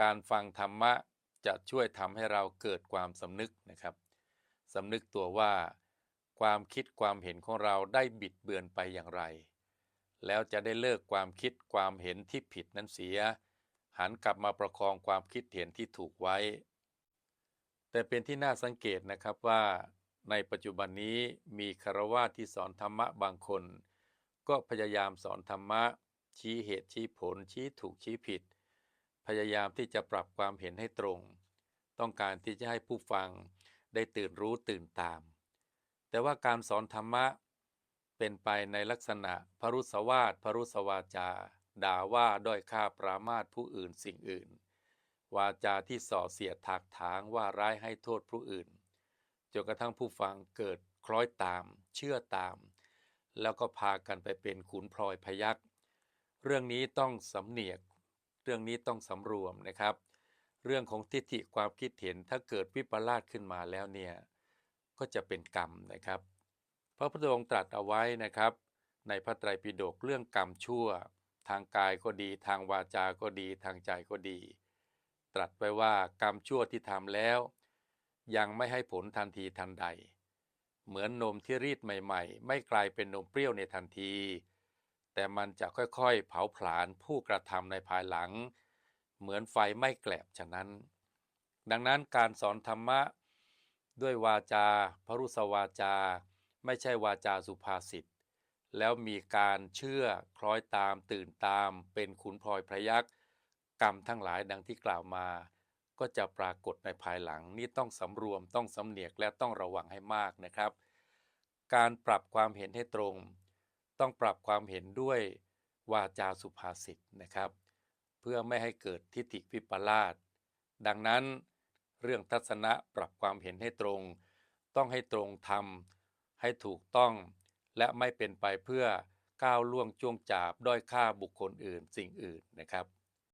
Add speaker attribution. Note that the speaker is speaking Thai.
Speaker 1: การฟังธรรมะจะช่วยทำให้เราเกิดความสำนึกนะครับสำนึกตัวว่า ความคิดความเห็นของเราได้บิดเบือนไปอย่างไร แล้วจะได้เลิกความคิดความเห็นที่ผิดนั้นเสีย หันกลับมาประคองความคิดเห็นที่ถูกไว้ แต่เป็นที่น่าสังเกตนะครับว่า ในปัจจุบันนี้มีคารวะที่สอนธรรมะบางคน ก็พยายามสอนธรรมะ ชี้เหตุชี้ผลชี้ถูกชี้ผิด พยายามที่จะปรับความเห็นให้ตรง ต้องการที่จะให้ผู้ฟังได้ตื่นรู้ตื่นตาม แต่ว่าการสอนธรรมะ เป็นไปในลักษณะพรุสวาทพรุสวาจา ด่าว่าด้อยค่าปรามาสผู้อื่นสิ่งอื่น วาจาที่ส่อเสียดถากถางว่าร้ายให้โทษผู้อื่นจนกระทั่งผู้ฟังเกิดคล้อยตาม เชื่อตาม แล้วก็พากันไปเป็นขุนพลอยพยักเรื่องนี้ต้องสำเนียก เรื่องนี้ต้องสำรวมนะครับ เรื่องของทิฏฐิความคิดเห็นถ้าเกิดวิปลาสขึ้นมาแล้วเนี่ยก็จะเป็นกรรมนะครับ พระพุทธองค์ตรัสเอาไว้นะครับ ในพระไตรปิฎกเรื่องกรรมชั่ว ทางกายก็ดี ทางวาจาก็ดี ทางใจก็ดี ตรัสไว้ว่ากรรมชั่วที่ทำแล้ว ยังไม่ให้ผลทันทีทันใด เหมือนนมที่รีดใหม่ ๆ ไม่กลายเป็นนมเปรี้ยวในทันที แต่มันจะค่อยๆ เผาผลาญผู้กระทำในภายหลัง เหมือนไฟไม่แกลบฉะนั้น ดังนั้นการสอนธรรมะ ด้วยวาจาพรุสวาจา ไม่ใช่วาจาสุภาษิตแล้วมีการเชื่อคล้อยตามตื่นตามเป็นขุนพลอยพระยักษ์กรรมทั้งหลายดังที่กล่าวมา ก็จะปรากฏในภายหลังนี่ต้องสำรวมต้องสำเนียกและต้องระวังให้มากนะครับ การปรับความเห็นให้ตรง ต้องปรับความเห็นด้วยวาจาสุภาษิตนะครับ เพื่อไม่ให้เกิดทิฏฐิวิปลาสดังนั้น เรื่องทัศนะปรับความเห็นให้ตรง ต้องให้ตรงทำให้ถูกต้อง และไม่เป็นไปเพื่อก้าวล่วงจ้วงจาบด้อยค่าบุคคลอื่นสิ่งอื่นนะครับ